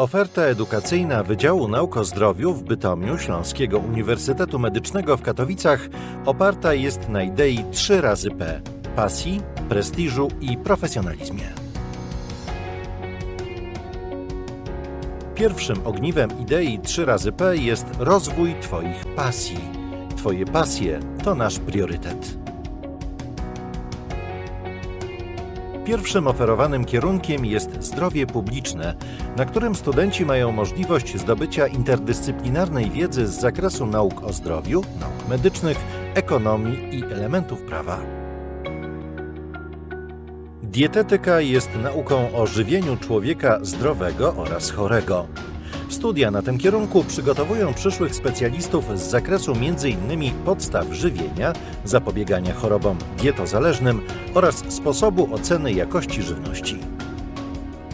Oferta edukacyjna Wydziału Nauk o Zdrowiu w Bytomiu Śląskiego Uniwersytetu Medycznego w Katowicach oparta jest na idei 3 razy P pasji, prestiżu i profesjonalizmie. Pierwszym ogniwem idei 3 razy P jest rozwój Twoich pasji. Twoje pasje to nasz priorytet. Pierwszym oferowanym kierunkiem jest zdrowie publiczne, na którym studenci mają możliwość zdobycia interdyscyplinarnej wiedzy z zakresu nauk o zdrowiu, nauk medycznych, ekonomii i elementów prawa. Dietetyka jest nauką o żywieniu człowieka zdrowego oraz chorego. Studia na tym kierunku przygotowują przyszłych specjalistów z zakresu m.in. podstaw żywienia, zapobiegania chorobom dietozależnym oraz sposobu oceny jakości żywności.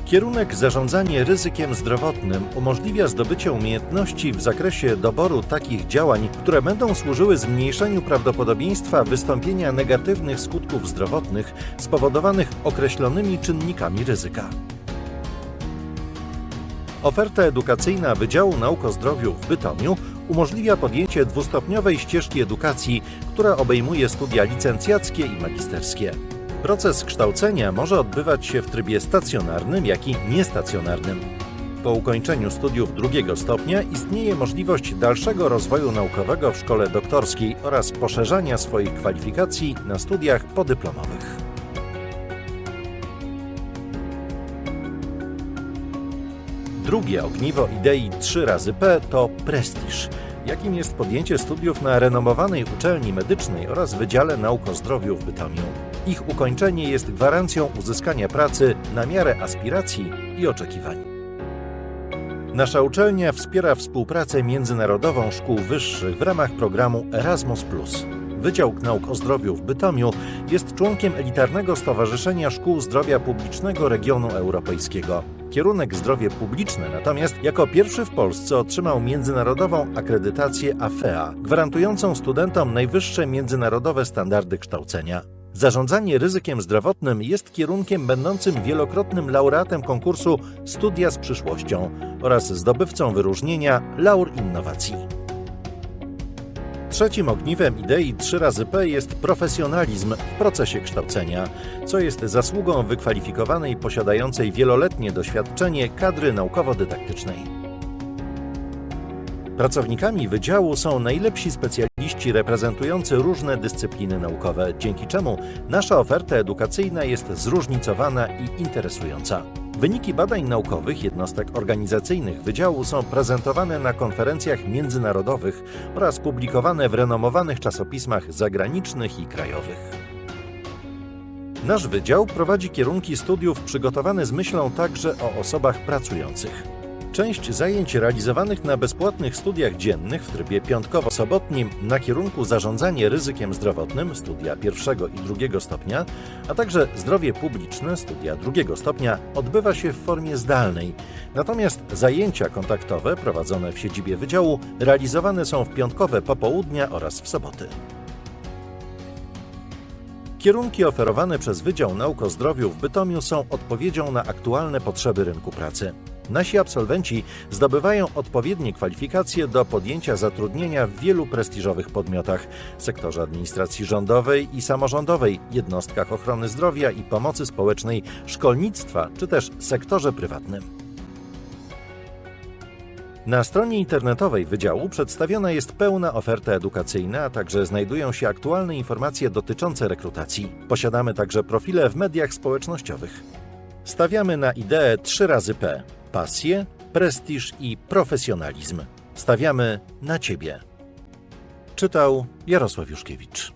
Kierunek zarządzanie ryzykiem zdrowotnym umożliwia zdobycie umiejętności w zakresie doboru takich działań, które będą służyły zmniejszeniu prawdopodobieństwa wystąpienia negatywnych skutków zdrowotnych spowodowanych określonymi czynnikami ryzyka. Oferta edukacyjna Wydziału Nauk o Zdrowiu w Bytomiu umożliwia podjęcie dwustopniowej ścieżki edukacji, która obejmuje studia licencjackie i magisterskie. Proces kształcenia może odbywać się w trybie stacjonarnym, jak i niestacjonarnym. Po ukończeniu studiów drugiego stopnia istnieje możliwość dalszego rozwoju naukowego w szkole doktorskiej oraz poszerzania swoich kwalifikacji na studiach podyplomowych. Drugie ogniwo idei 3 razy P to prestiż, jakim jest podjęcie studiów na renomowanej uczelni medycznej oraz Wydziale Nauk o Zdrowiu w Bytomiu. Ich ukończenie jest gwarancją uzyskania pracy na miarę aspiracji i oczekiwań. Nasza uczelnia wspiera współpracę międzynarodową szkół wyższych w ramach programu Erasmus. Wydział Nauk o Zdrowiu w Bytomiu jest członkiem elitarnego Stowarzyszenia Szkół Zdrowia Publicznego Regionu Europejskiego. Kierunek zdrowie publiczne natomiast jako pierwszy w Polsce otrzymał międzynarodową akredytację AFEA, gwarantującą studentom najwyższe międzynarodowe standardy kształcenia. Zarządzanie ryzykiem zdrowotnym jest kierunkiem będącym wielokrotnym laureatem konkursu Studia z przyszłością oraz zdobywcą wyróżnienia Laur Innowacji. Trzecim ogniwem idei 3 razy P jest profesjonalizm w procesie kształcenia, co jest zasługą wykwalifikowanej, posiadającej wieloletnie doświadczenie kadry naukowo-dydaktycznej. Pracownikami wydziału są najlepsi specjaliści reprezentujący różne dyscypliny naukowe, dzięki czemu nasza oferta edukacyjna jest zróżnicowana i interesująca. Wyniki badań naukowych jednostek organizacyjnych wydziału są prezentowane na konferencjach międzynarodowych oraz publikowane w renomowanych czasopismach zagranicznych i krajowych. Nasz wydział prowadzi kierunki studiów przygotowane z myślą także o osobach pracujących. Część zajęć realizowanych na bezpłatnych studiach dziennych w trybie piątkowo-sobotnim na kierunku zarządzanie ryzykiem zdrowotnym studia pierwszego i drugiego stopnia, a także zdrowie publiczne studia drugiego stopnia odbywa się w formie zdalnej. Natomiast zajęcia kontaktowe prowadzone w siedzibie wydziału realizowane są w piątkowe popołudnia oraz w soboty. Kierunki oferowane przez Wydział Nauk o Zdrowiu w Bytomiu są odpowiedzią na aktualne potrzeby rynku pracy. Nasi absolwenci zdobywają odpowiednie kwalifikacje do podjęcia zatrudnienia w wielu prestiżowych podmiotach sektorze administracji rządowej i samorządowej, jednostkach ochrony zdrowia i pomocy społecznej, szkolnictwa czy też sektorze prywatnym. Na stronie internetowej Wydziału przedstawiona jest pełna oferta edukacyjna, a także znajdują się aktualne informacje dotyczące rekrutacji. Posiadamy także profile w mediach społecznościowych. Stawiamy na ideę 3 razy P pasję, prestiż i profesjonalizm. Stawiamy na Ciebie. Czytał Jarosław Juszkiewicz.